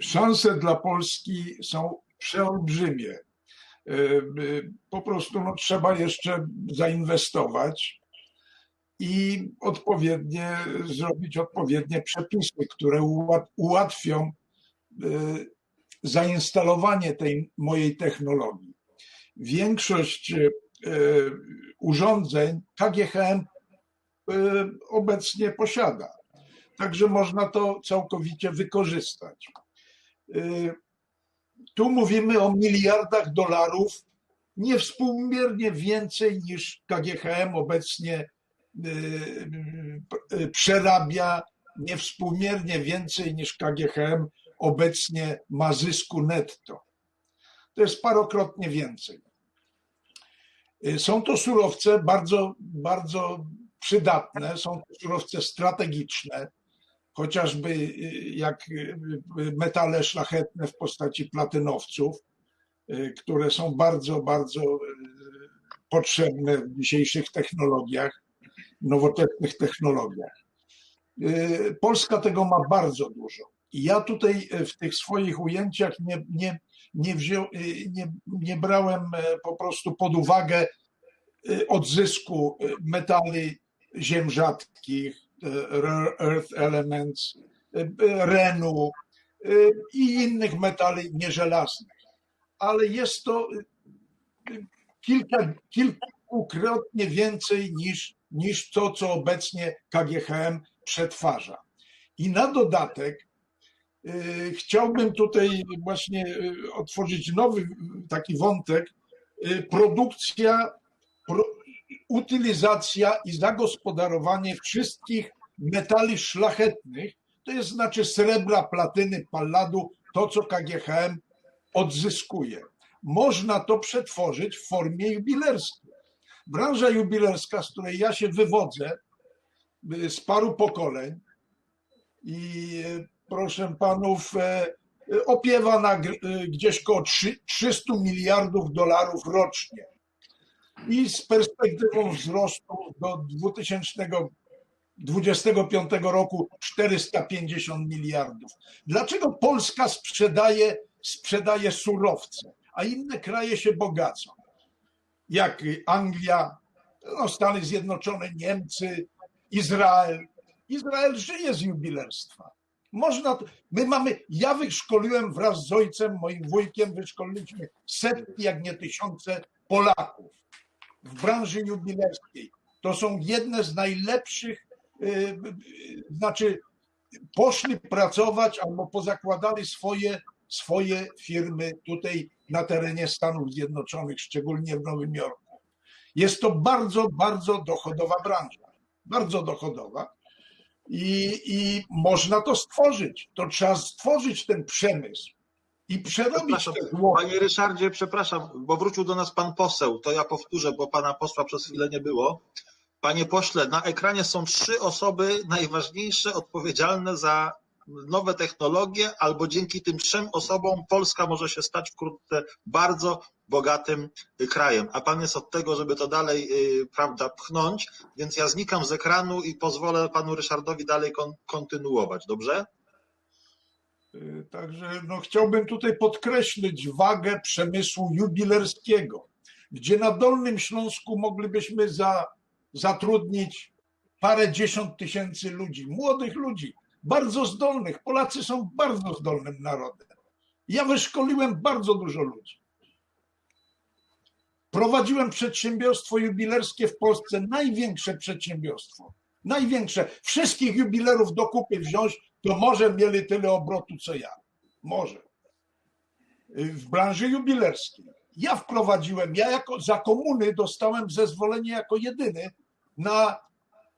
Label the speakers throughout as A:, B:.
A: szanse dla Polski są przeolbrzymie. E, e, Po prostu no, trzeba jeszcze zainwestować i odpowiednie zrobić odpowiednie przepisy, które ułat- ułatwią e, zainstalowanie tej mojej technologii. Większość urządzeń KGHM obecnie posiada. Także można to całkowicie wykorzystać. E, Tu mówimy o miliardach dolarów, niewspółmiernie więcej niż KGHM obecnie e, e, przerabia, niewspółmiernie więcej niż KGHM obecnie ma zysku netto. To jest parokrotnie więcej. Y, Są to surowce bardzo, bardzo przydatne, są to surowce strategiczne, chociażby y, jak y, metale szlachetne w postaci platynowców, y, które są bardzo, bardzo y, potrzebne w dzisiejszych technologiach, nowoczesnych technologiach. Y, Polska tego ma bardzo dużo. Ja tutaj y, w tych swoich ujęciach nie, nie, nie, wziął, y, nie, nie brałem e, po prostu pod uwagę y, odzysku y, metali ziem rzadkich, y, rare earth elements, y, y, renu i innych metali nieżelaznych. Ale jest to kilka, kilkukrotnie więcej niż, niż to, co obecnie KGHM przetwarza. I na dodatek chciałbym tutaj właśnie otworzyć nowy taki wątek. Produkcja, pro, utylizacja i zagospodarowanie wszystkich metali szlachetnych, to jest znaczy srebra, platyny, palladu, to co KGHM odzyskuje. Można to przetworzyć w formie jubilerskiej. Branża jubilerska, z której ja się wywodzę, y, z paru pokoleń i y, proszę panów, e, opiewa na e, gdzieś koło trzy- 300 miliardów dolarów rocznie. I z perspektywą wzrostu do 2025 roku 450 miliardów. Dlaczego Polska sprzedaje, sprzedaje surowce, a inne kraje się bogacą? Jak Anglia, no Stany Zjednoczone, Niemcy, Izrael. Izrael żyje z jubilerstwa. Można, my mamy, ja wyszkoliłem wraz z ojcem, moim wujkiem, wyszkoliliśmy setki, jak nie tysiące Polaków w branży jubilerskiej. To są jedne z najlepszych, y, y, znaczy poszli pracować albo pozakładali swoje, swoje firmy tutaj na terenie Stanów Zjednoczonych, szczególnie w Nowym Jorku. Jest to bardzo, bardzo dochodowa branża. Bardzo dochodowa. I, I można to stworzyć. To trzeba stworzyć ten przemysł i przerobić te.
B: Panie Ryszardzie, przepraszam, bo wrócił do nas pan poseł. To ja powtórzę, bo pana posła przez chwilę nie było. Panie pośle, na ekranie są trzy osoby najważniejsze, odpowiedzialne za nowe technologie, albo dzięki tym trzem osobom Polska może się stać wkrótce bardzo bogatym krajem. A pan jest od tego, żeby to dalej, yy, prawda, pchnąć, więc ja znikam z ekranu i pozwolę panu Ryszardowi dalej kon- kontynuować, dobrze?
A: Y, Także no, chciałbym tutaj podkreślić wagę przemysłu jubilerskiego, gdzie na Dolnym Śląsku moglibyśmy za, zatrudnić parę dziesiąt tysięcy ludzi, młodych ludzi, bardzo zdolnych. Polacy są bardzo zdolnym narodem. Ja wyszkoliłem bardzo dużo ludzi. Prowadziłem przedsiębiorstwo jubilerskie w Polsce, największe przedsiębiorstwo. Największe. Wszystkich jubilerów do kupy wziąć, to może mieli tyle obrotu co ja. Może. W branży jubilerskiej. Ja wprowadziłem, ja jako za komuny dostałem zezwolenie jako jedyny na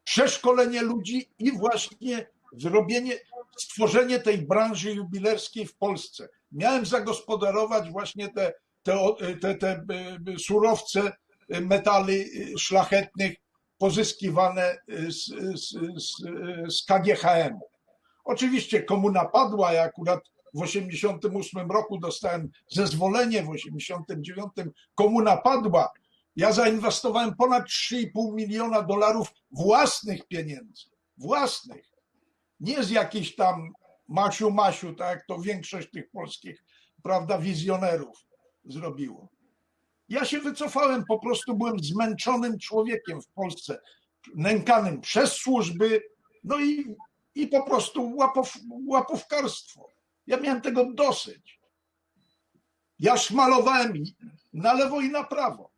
A: przeszkolenie ludzi i właśnie zrobienie, stworzenie tej branży jubilerskiej w Polsce. Miałem zagospodarować właśnie te, te, te, te y, surowce, y, metali y, szlachetnych pozyskiwane z, z, z, z KGHM-u. Oczywiście komuna padła, ja akurat w 88 roku dostałem zezwolenie, w 89 komuna padła. Ja zainwestowałem ponad 3,5 miliona dolarów własnych pieniędzy. Własnych. Nie z jakichś tam Masiu, Masiu, tak jak to większość tych polskich, prawda, wizjonerów zrobiło. Ja się wycofałem, po prostu byłem zmęczonym człowiekiem w Polsce, nękanym przez służby, no i, i po prostu łapow, łapówkarstwo. Ja miałem tego dosyć. Ja szmalowałem na lewo i na prawo.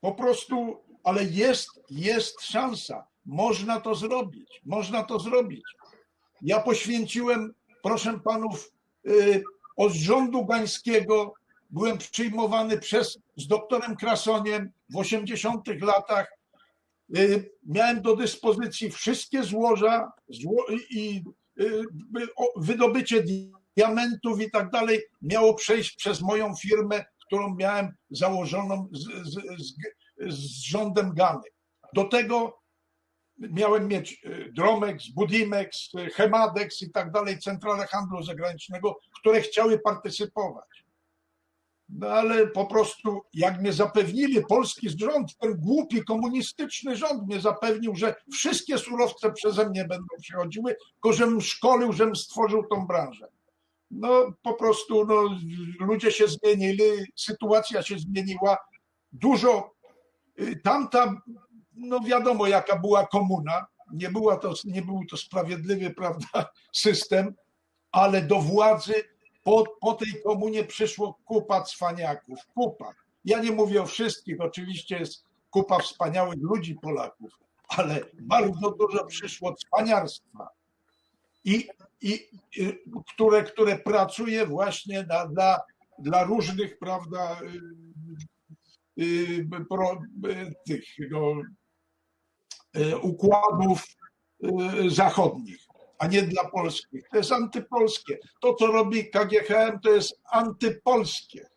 A: Po prostu, ale jest, jest szansa. Można to zrobić. Można to zrobić. Ja poświęciłem, proszę panów, y, od rządu gańskiego byłem przyjmowany przez, z doktorem Krasoniem w 80 latach. Y, Miałem do dyspozycji wszystkie złoża zło, i y, wydobycie diamentów i tak dalej miało przejść przez moją firmę, którą miałem założoną z, z, z, z rządem Gany. Do tego miałem mieć y, Dromex, Budimex, Chemadex i tak dalej, centrale handlu zagranicznego, które chciały partycypować. No ale po prostu, jak mnie zapewnili polski rząd, ten głupi komunistyczny rząd mnie zapewnił, że wszystkie surowce przeze mnie będą przychodziły, tylko żebym szkolił, żebym stworzył tą branżę. No po prostu no, ludzie się zmienili, sytuacja się zmieniła. Dużo y, tamta, no wiadomo jaka była komuna, nie, była to, nie był to sprawiedliwy prawda, system, ale do władzy po, po tej komunie przyszło kupa cwaniaków, kupa. Ja nie mówię o wszystkich, oczywiście jest kupa wspaniałych ludzi Polaków, ale bardzo dużo przyszło cwaniarstwa. I, i, i które, które pracuje właśnie na, dla, dla różnych, prawda, y, y, pro, y, tych no, y, układów y, zachodnich, a nie dla polskich. To jest antypolskie. To, co robi KGHM, to jest antypolskie.